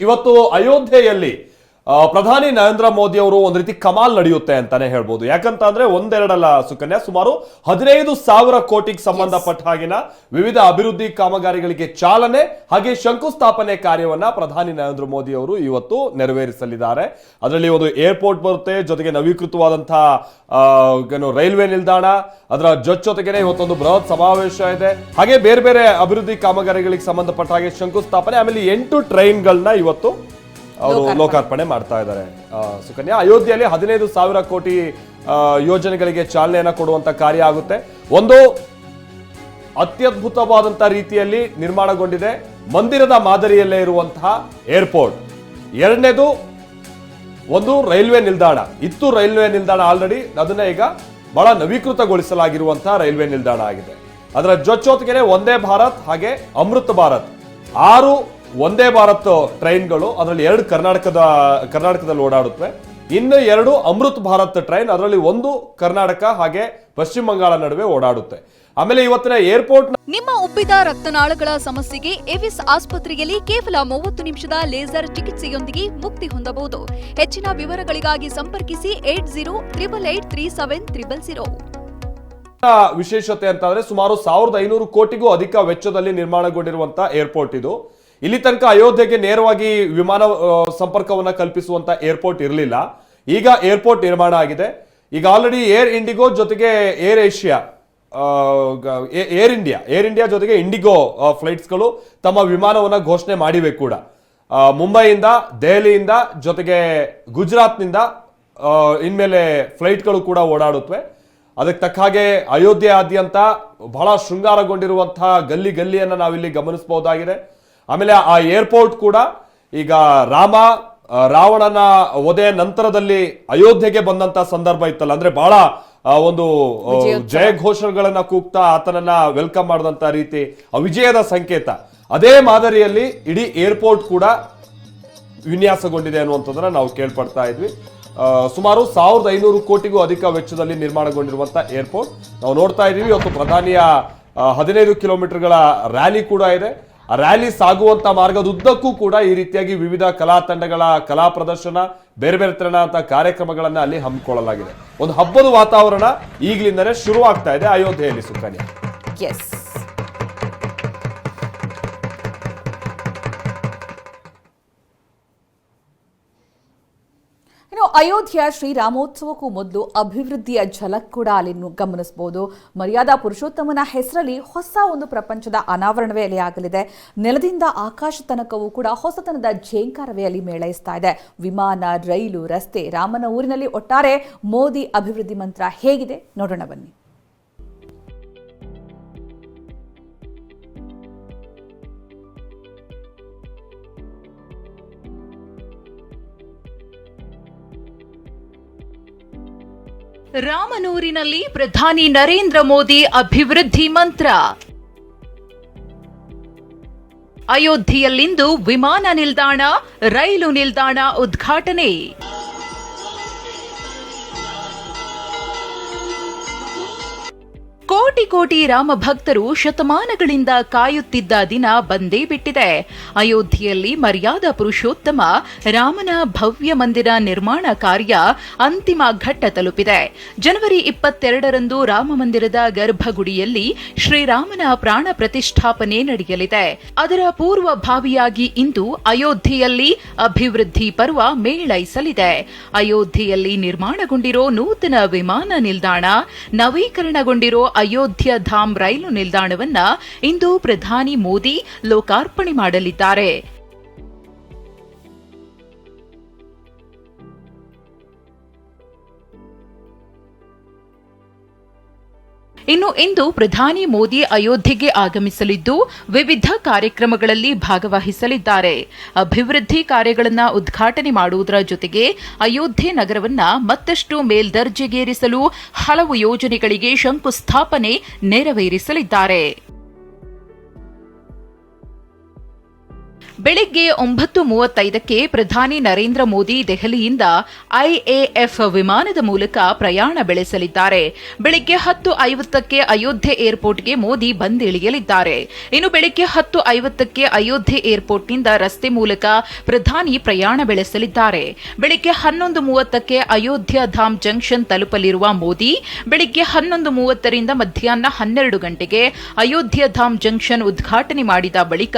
ಇವತ್ತು ಅಯೋಧ್ಯೆಯಲ್ಲಿ ಪ್ರಧಾನಿ ನರೇಂದ್ರ ಮೋದಿ ಅವರು ಒಂದು ರೀತಿ ಕಮಾಲ್ ನಡೆಯುತ್ತೆ ಅಂತಾನೆ ಹೇಳ್ಬೋದು. ಯಾಕಂತ ಅಂದ್ರೆ ಒಂದೆರಡಲ್ಲ ಸುಕನ್ಯಾ, ಸುಮಾರು ಹದಿನೈದು ಸಾವಿರ ಕೋಟಿಗೆ ಸಂಬಂಧಪಟ್ಟ ಹಾಗಿನ ವಿವಿಧ ಅಭಿವೃದ್ಧಿ ಕಾಮಗಾರಿಗಳಿಗೆ ಚಾಲನೆ ಹಾಗೆ ಶಂಕುಸ್ಥಾಪನೆ ಕಾರ್ಯವನ್ನ ಪ್ರಧಾನಿ ನರೇಂದ್ರ ಮೋದಿ ಅವರು ಇವತ್ತು ನೆರವೇರಿಸಲಿದ್ದಾರೆ. ಅದರಲ್ಲಿ ಒಂದು ಏರ್ಪೋರ್ಟ್ ಬರುತ್ತೆ, ಜೊತೆಗೆ ನವೀಕೃತವಾದಂತಹ ಏನು ರೈಲ್ವೆ ನಿಲ್ದಾಣ, ಅದರ ಜೊತೆಗೆನೆ ಇವತ್ತೊಂದು ಬೃಹತ್ ಸಮಾವೇಶ ಇದೆ. ಹಾಗೆ ಬೇರೆ ಬೇರೆ ಅಭಿವೃದ್ಧಿ ಕಾಮಗಾರಿಗಳಿಗೆ ಸಂಬಂಧಪಟ್ಟ ಹಾಗೆ ಶಂಕುಸ್ಥಾಪನೆ, ಆಮೇಲೆ ಎಂಟು ಟ್ರೈನ್ಗಳನ್ನ ಇವತ್ತು ಅವರು ಲೋಕಾರ್ಪಣೆ. ಮಾಡ್ತಾ ಇದ್ದಾರೆ. ಸುಕನ್ಯಾ ಅಯೋಧ್ಯೆಯಲ್ಲಿ ಹದಿನೈದು ಸಾವಿರ ಕೋಟಿ ಯೋಜನೆಗಳಿಗೆ ಚಾಲನೆಯನ್ನು ಕೊಡುವಂತ ಕಾರ್ಯ ಆಗುತ್ತೆ. ಒಂದು ಅತ್ಯದ್ಭುತವಾದಂತಹ ರೀತಿಯಲ್ಲಿ ನಿರ್ಮಾಣಗೊಂಡಿದೆ. ಮಂದಿರದ ಮಾದರಿಯಲ್ಲೇ ಇರುವಂತಹ ಏರ್ಪೋರ್ಟ್. ಎರಡನೇದು ಒಂದು ರೈಲ್ವೆ ನಿಲ್ದಾಣ. ಇತ್ತು ರೈಲ್ವೆ ನಿಲ್ದಾಣ ಆಲ್ರೆಡಿ ಅದನ್ನ ಈಗ ಬಹಳ ನವೀಕೃತಗೊಳಿಸಲಾಗಿರುವಂತಹ ರೈಲ್ವೆ ನಿಲ್ದಾಣ ಆಗಿದೆ. ಅದರ ಜೊತೆಗೆ ಒಂದೇ ಭಾರತ್ ಹಾಗೆ ಅಮೃತ ಭಾರತ್. ಆರು ಒಂದೇ ಭಾರತ್ ಟ್ರೈನ್ಗಳು ಅದರಲ್ಲಿ ಎರಡು ಕರ್ನಾಟಕದ ಕರ್ನಾಟಕದಲ್ಲಿ ಓಡಾಡುತ್ತವೆ. ಇನ್ನು ಎರಡು ಅಮೃತ್ ಭಾರತ್ ಟ್ರೈನ್ ಅದರಲ್ಲಿ ಒಂದು ಕರ್ನಾಟಕ ಹಾಗೆ ಪಶ್ಚಿಮ ಬಂಗಾಳ ನಡುವೆ ಓಡಾಡುತ್ತೆ. ಆಮೇಲೆ ಇವತ್ತಿನ ಏರ್ಪೋರ್ಟ್ ನಿಮ್ಮ ಉಬ್ಬಿದ ರಕ್ತನಾಳಗಳ ಸಮಸ್ಯೆಗೆ ಎವಿಸ್ ಆಸ್ಪತ್ರೆಯಲ್ಲಿ ಕೇವಲ ಮೂವತ್ತು ನಿಮಿಷದ ಲೇಸರ್ ಚಿಕಿತ್ಸೆಯೊಂದಿಗೆ ಮುಕ್ತಿ ಹೊಂದಬಹುದು. ಹೆಚ್ಚಿನ ವಿವರಗಳಿಗಾಗಿ ಸಂಪರ್ಕಿಸಿ eight zero triple eight three seven triple zero. ವಿಶೇಷತೆ ಅಂತಂದ್ರೆ ಸುಮಾರು ಸಾವಿರದ ಐನೂರು ಕೋಟಿಗೂ ಅಧಿಕ ವೆಚ್ಚದಲ್ಲಿ ನಿರ್ಮಾಣಗೊಂಡಿರುವಂತಹ ಏರ್ಪೋರ್ಟ್ ಇದು. ಇಲ್ಲಿ ತನಕ ಅಯೋಧ್ಯೆಗೆ ನೇರವಾಗಿ ವಿಮಾನ ಸಂಪರ್ಕವನ್ನು ಕಲ್ಪಿಸುವಂತ ಏರ್ಪೋರ್ಟ್ ಇರಲಿಲ್ಲ. ಈಗ ಏರ್ಪೋರ್ಟ್ ನಿರ್ಮಾಣ ಆಗಿದೆ. ಈಗ ಆಲ್ರೆಡಿ ಏರ್ ಇಂಡಿಗೋ ಜೊತೆಗೆ Air Asia Air India Air India ಜೊತೆಗೆ ಇಂಡಿಗೋ ಫ್ಲೈಟ್ಸ್ಗಳು ತಮ್ಮ ವಿಮಾನವನ್ನು ಘೋಷಣೆ ಮಾಡಿವೆ ಕೂಡ. ಮುಂಬೈಯಿಂದ, ದೆಹಲಿಯಿಂದ ಜೊತೆಗೆ ಗುಜರಾತ್ನಿಂದ ಇನ್ಮೇಲೆ ಫ್ಲೈಟ್ಗಳು ಕೂಡ ಓಡಾಡುತ್ತವೆ. ಅದಕ್ಕೆ ತಕ್ಕ ಹಾಗೆ ಅಯೋಧ್ಯೆಯಾದ್ಯಂತ ಬಹಳ ಶೃಂಗಾರಗೊಂಡಿರುವಂತಹ ಗಲ್ಲಿ ಗಲ್ಲಿಯನ್ನು ನಾವಿಲ್ಲಿ ಗಮನಿಸಬಹುದಾಗಿದೆ. ಆಮೇಲೆ ಆ ಏರ್ಪೋರ್ಟ್ ಕೂಡ ಈಗ ರಾಮ ರಾವಣನ ಒದೆ ನಂತರದಲ್ಲಿ ಅಯೋಧ್ಯೆಗೆ ಬಂದಂತ ಸಂದರ್ಭ ಇತ್ತಲ್ಲ. ಅಂದ್ರೆ ಬಹಳ ಒಂದು ಜಯ ಘೋಷಗಳನ್ನ ಕೂಗ್ತಾ ಆತನನ್ನ ವೆಲ್ಕಮ್ ಮಾಡಿದಂತ ರೀತಿ ಆ ವಿಜಯದ ಸಂಕೇತ. ಅದೇ ಮಾದರಿಯಲ್ಲಿ ಇಡೀ ಏರ್ಪೋರ್ಟ್ ಕೂಡ ವಿನ್ಯಾಸಗೊಂಡಿದೆ ಅನ್ನುವಂಥದ್ದನ್ನ ನಾವು ಕೇಳ್ಪಡ್ತಾ ಇದ್ವಿ. ಸುಮಾರು ಸಾವಿರದ ಐನೂರು ಕೋಟಿಗೂ ಅಧಿಕ ವೆಚ್ಚದಲ್ಲಿ ನಿರ್ಮಾಣಗೊಂಡಿರುವಂತ ಏರ್ಪೋರ್ಟ್. ನಾವು ನೋಡ್ತಾ ಇದೀವಿ ಇವತ್ತು ಪ್ರಧಾನಿಯ ಹದಿನೈದು ಕಿಲೋಮೀಟರ್ಗಳ ರ್ಯಾಲಿ ಕೂಡ ಇದೆ. ರ್ಯಾಲಿ ಸಾಗುವಂತ ಮಾರ್ಗದುದ್ದಕ್ಕೂ ಕೂಡ ಈ ರೀತಿಯಾಗಿ ವಿವಿಧ ಕಲಾ ತಂಡಗಳ ಕಲಾ ಪ್ರದರ್ಶನ, ಬೇರೆ ಬೇರೆ ತರಹದ ಕಾರ್ಯಕ್ರಮಗಳನ್ನು ಅಲ್ಲಿ ಹಮ್ಮಿಕೊಳ್ಳಲಾಗಿದೆ. ಒಂದು ಹಬ್ಬದ ವಾತಾವರಣ ಈಗಲಿಂದಲೇ ಶುರುವಾಗ್ತಾ ಇದೆ ಅಯೋಧ್ಯೆಯಲ್ಲಿ ಸುಕನ್ಯಾ. ಎಸ್ ಇನ್ನು ಅಯೋಧ್ಯೆಯ ಶ್ರೀರಾಮೋತ್ಸವಕ್ಕೂ ಮೊದಲು ಅಭಿವೃದ್ಧಿಯ ಝಲಕ್ ಕೂಡ ಅಲ್ಲಿ ಗಮನಿಸಬಹುದು. ಮರ್ಯಾದಾ ಪುರುಷೋತ್ತಮನ ಹೆಸರಲ್ಲಿ ಹೊಸ ಒಂದು ಪ್ರಪಂಚದ ಅನಾವರಣವೇ ಅಲ್ಲಿ ಆಗಲಿದೆ ನೆಲದಿಂದ ಆಕಾಶ ತನಕವೂ ಕೂಡ ಹೊಸತನದ ಝೇಂಕಾರವೇ ಅಲ್ಲಿ ಮೇಳೈಸ್ತಾ ಇದೆ. ವಿಮಾನ, ರೈಲು, ರಸ್ತೆ ರಾಮನ ಊರಿನಲ್ಲಿ ಒಟ್ಟಾರೆ ಮೋದಿ ಅಭಿವೃದ್ಧಿ ಮಂತ್ರ ಹೇಗಿದೆ? ನೋಡೋಣ ಬನ್ನಿ. ರಾಮನೂರಿನಲ್ಲಿ ಪ್ರಧಾನಿ ನರೇಂದ್ರ ಮೋದಿ ಅಭಿವೃದ್ಧಿ ಮಂತ್ರ. ಅಯೋಧ್ಯೆಯಲ್ಲಿಂದು ವಿಮಾನ ನಿಲ್ದಾಣ ರೈಲು ನಿಲ್ದಾಣ ಉದ್ಘಾಟನೆ. ಕೋಟಿ ಕೋಟಿ ರಾಮ ಭಕ್ತರು ಶತಮಾನಗಳಿಂದ ಕಾಯುತ್ತಿದ್ದ ದಿನ ಬಂದೇ ಬಿಟ್ಟಿದೆ. ಅಯೋಧ್ಯೆಯಲ್ಲಿ ಮರ್ಯಾದ ಪುರುಷೋತ್ತಮ ರಾಮನ ಭವ್ಯ ಮಂದಿರ ನಿರ್ಮಾಣ ಕಾರ್ಯ ಅಂತಿಮ ಘಟ್ಟ ತಲುಪಿದೆ. ಜನವರಿ ಇಪ್ಪತ್ತೆರಡರಂದು ರಾಮ ಮಂದಿರದ ಗರ್ಭಗುಡಿಯಲ್ಲಿ ಶ್ರೀರಾಮನ ಪ್ರಾಣ ಪ್ರತಿಷ್ಠಾಪನೆ ನಡೆಯಲಿದೆ. ಅದರ ಪೂರ್ವಭಾವಿಯಾಗಿ ಇಂದು ಅಯೋಧ್ಯೆಯಲ್ಲಿ ಅಭಿವೃದ್ಧಿ ಪರ್ವ ಮೇಳೈಸಲಿದೆ. ಅಯೋಧ್ಯೆಯಲ್ಲಿ ನಿರ್ಮಾಣಗೊಂಡಿರೋ ನೂತನ ವಿಮಾನ ನಿಲ್ದಾಣ ನವೀಕರಣಗೊಂಡಿರೋ ಅಯೋಧ್ಯ ಧಾಮ್ ರೈಲು ನಿಲ್ದಾಣವನ್ನ ಇಂದು ಪ್ರಧಾನಿ ಮೋದಿ ಲೋಕಾರ್ಪಣೆ ಮಾಡಲಿದ್ದಾರೆ. ಇನ್ನು ಇಂದು ಪ್ರಧಾನಿ ಮೋದಿ ಅಯೋಧ್ಯೆಗೆ ಆಗಮಿಸಲಿದ್ದು ವಿವಿಧ ಕಾರ್ಯಕ್ರಮಗಳಲ್ಲಿ ಭಾಗವಹಿಸಲಿದ್ದಾರೆ. ಅಭಿವೃದ್ಧಿ ಕಾರ್ಯಗಳನ್ನು ಉದ್ಘಾಟನೆ ಮಾಡುವುದರ ಜೊತೆಗೆ ಅಯೋಧ್ಯೆ ನಗರವನ್ನು ಮತ್ತಷ್ಟು ಮೇಲ್ದರ್ಜೆಗೇರಿಸಲು ಹಲವು ಯೋಜನೆಗಳಿಗೆ ಶಂಕುಸ್ಥಾಪನೆ ನೆರವೇರಿಸಲಿದ್ದಾರೆ. ಬೆಳಿಗ್ಗೆ ಒಂಬತ್ತು ಮೂವತ್ತೈದಕ್ಕೆ ಪ್ರಧಾನಿ ನರೇಂದ್ರ ಮೋದಿ ದೆಹಲಿಯಿಂದ ಐಎಎಫ್ ವಿಮಾನದ ಮೂಲಕ ಪ್ರಯಾಣ ಬೆಳೆಸಲಿದ್ದಾರೆ. ಬೆಳಿಗ್ಗೆ ಹತ್ತು ಐವತ್ತಕ್ಕೆ ಅಯೋಧ್ಯೆ ಏರ್ಪೋರ್ಟ್ಗೆ ಮೋದಿ ಬಂದಿಳಿಯಲಿದ್ದಾರೆ. ಇನ್ನು ಬೆಳಿಗ್ಗೆ ಹತ್ತು ಐವತ್ತಕ್ಕೆ ಅಯೋಧ್ಯೆ ಏರ್ಪೋರ್ಟ್ನಿಂದ ರಸ್ತೆ ಮೂಲಕ ಪ್ರಧಾನಿ ಪ್ರಯಾಣ ಬೆಳೆಸಲಿದ್ದಾರೆ. ಬೆಳಿಗ್ಗೆ ಹನ್ನೊಂದು ಮೂವತ್ತಕ್ಕೆ ಅಯೋಧ್ಯ ಧಾಮ್ ಜಂಕ್ಷನ್ ತಲುಪಲಿರುವ ಮೋದಿ, ಬೆಳಿಗ್ಗೆ ಹನ್ನೊಂದು ಮೂವತ್ತರಿಂದ ಮಧ್ಯಾಹ್ನ ಹನ್ನೆರಡು ಗಂಟೆಗೆ ಅಯೋಧ್ಯ ಧಾಮ್ ಜಂಕ್ಷನ್ ಉದ್ಘಾಟನೆ ಮಾಡಿದ ಬಳಿಕ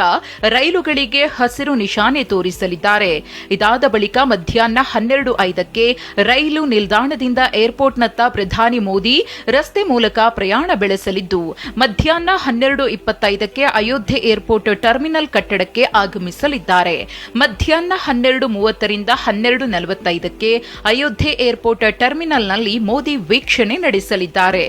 ರೈಲುಗಳಿಗೆ ಹಸಿರು ನಿಶಾನೆ ತೋರಿಸಲಿದ್ದಾರೆ. ಇದಾದ ಬಳಿಕ ಮಧ್ಯಾಹ್ನ ಹನ್ನೆರಡು ಐದಕ್ಕೆ ರೈಲು ನಿಲ್ದಾಣದಿಂದ ಏರ್ಪೋರ್ಟ್ನತ್ತ ಪ್ರಧಾನಿ ಮೋದಿ ರಸ್ತೆ ಮೂಲಕ ಪ್ರಯಾಣ ಬೆಳೆಸಲಿದ್ದು, ಮಧ್ಯಾಹ್ನ ಹನ್ನೆರಡು ಇಪ್ಪತ್ತೈದಕ್ಕೆ ಅಯೋಧ್ಯೆ ಏರ್ಪೋರ್ಟ್ ಟರ್ಮಿನಲ್ ಕಟ್ಟಡಕ್ಕೆ ಆಗಮಿಸಲಿದ್ದಾರೆ. ಮಧ್ಯಾಹ್ನ ಹನ್ನೆರಡು ಮೂವತ್ತರಿಂದ ಹನ್ನೆರಡು ನಲವತ್ತೈದಕ್ಕೆ ಅಯೋಧ್ಯೆ ಏರ್ಪೋರ್ಟ್ ಟರ್ಮಿನಲ್ನಲ್ಲಿ ಮೋದಿ ವೀಕ್ಷಣೆ ನಡೆಸಲಿದ್ದಾರೆ.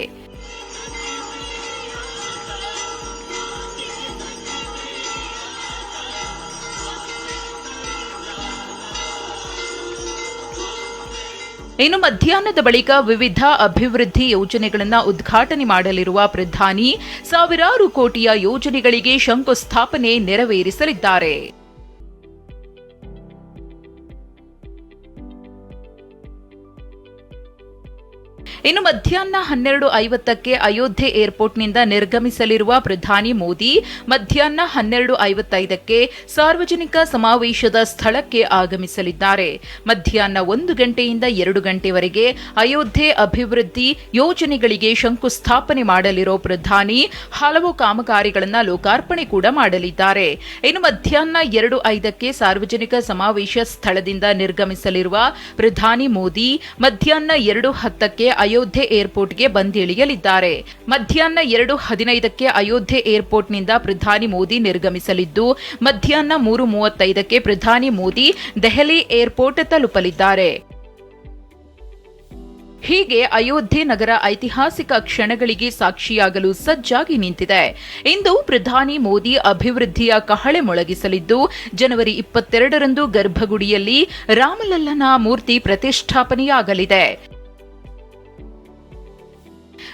ಇನ್ನು ಮಧ್ಯಾಹ್ನದ ಬಳಿಕ ವಿವಿಧ ಅಭಿವೃದ್ಧಿ ಯೋಜನೆಗಳನ್ನು ಉದ್ಘಾಟನೆ ಮಾಡಲಿರುವ ಪ್ರಧಾನಿ ಸಾವಿರಾರು ಕೋಟಿಯ ಯೋಜನೆಗಳಿಗೆ ಶಂಕುಸ್ಥಾಪನೆ ನೆರವೇರಿಸಲಿದ್ದಾರೆ. ಇನ್ನು ಮಧ್ಯಾಹ್ನ ಹನ್ನೆರಡು ಐವತ್ತಕ್ಕೆ ಅಯೋಧ್ಯೆ ಏರ್ಪೋರ್ಟ್ನಿಂದ ನಿರ್ಗಮಿಸಲಿರುವ ಪ್ರಧಾನಿ ಮೋದಿ ಮಧ್ಯಾಹ್ನ ಹನ್ನೆರಡು ಐವತ್ತೈದಕ್ಕೆ ಸಾರ್ವಜನಿಕ ಸಮಾವೇಶದ ಸ್ಥಳಕ್ಕೆ ಆಗಮಿಸಲಿದ್ದಾರೆ. ಮಧ್ಯಾಹ್ನ ಒಂದು ಗಂಟೆಯಿಂದ ಎರಡು ಗಂಟೆವರೆಗೆ ಅಯೋಧ್ಯೆ ಅಭಿವೃದ್ಧಿ ಯೋಜನೆಗಳಿಗೆ ಶಂಕುಸ್ಥಾಪನೆ ಮಾಡಲಿರೋ ಪ್ರಧಾನಿ ಹಲವು ಕಾಮಗಾರಿಗಳನ್ನು ಲೋಕಾರ್ಪಣೆ ಕೂಡ ಮಾಡಲಿದ್ದಾರೆ. ಇನ್ನು ಮಧ್ಯಾಹ್ನ ಎರಡು ಐದಕ್ಕೆ ಸಾರ್ವಜನಿಕ ಸಮಾವೇಶ ಸ್ಥಳದಿಂದ ನಿರ್ಗಮಿಸಲಿರುವ ಪ್ರಧಾನಿ ಮೋದಿ ಮಧ್ಯಾಹ್ನ ಎರಡು ಹತ್ತಕ್ಕೆ ಅಯೋಧ್ಯೆ ಏರ್ಪೋರ್ಟ್ಗೆ ಬಂದಿಳಿಯಲಿದ್ದಾರೆ. ಮಧ್ಯಾಹ್ನ ಎರಡು ಹದಿನೈದಕ್ಕೆ ಅಯೋಧ್ಯೆ ಏರ್ಪೋರ್ಟ್ನಿಂದ ಪ್ರಧಾನಿ ಮೋದಿ ನಿರ್ಗಮಿಸಲಿದ್ದು, ಮಧ್ಯಾಹ್ನ ಮೂರು ಮೂವತ್ತೈದಕ್ಕೆ ಪ್ರಧಾನಿ ಮೋದಿ ದೆಹಲಿ ಏರ್ಪೋರ್ಟ್ ತಲುಪಲಿದ್ದಾರೆ. ಹೀಗೆ ಅಯೋಧ್ಯೆ ನಗರ ಐತಿಹಾಸಿಕ ಕ್ಷಣಗಳಿಗೆ ಸಾಕ್ಷಿಯಾಗಲು ಸಜ್ಜಾಗಿ ನಿಂತಿದೆ. ಇಂದು ಪ್ರಧಾನಿ ಮೋದಿ ಅಭಿವೃದ್ಧಿಯ ಕಹಳೆ ಮೊಳಗಿಸಲಿದ್ದು, ಜನವರಿ ಇಪ್ಪತ್ತೆರಡರಂದು ಗರ್ಭಗುಡಿಯಲ್ಲಿ ರಾಮಲಲ್ಲನ ಮೂರ್ತಿ ಪ್ರತಿಷ್ಠಾಪನೆಯಾಗಲಿದೆ.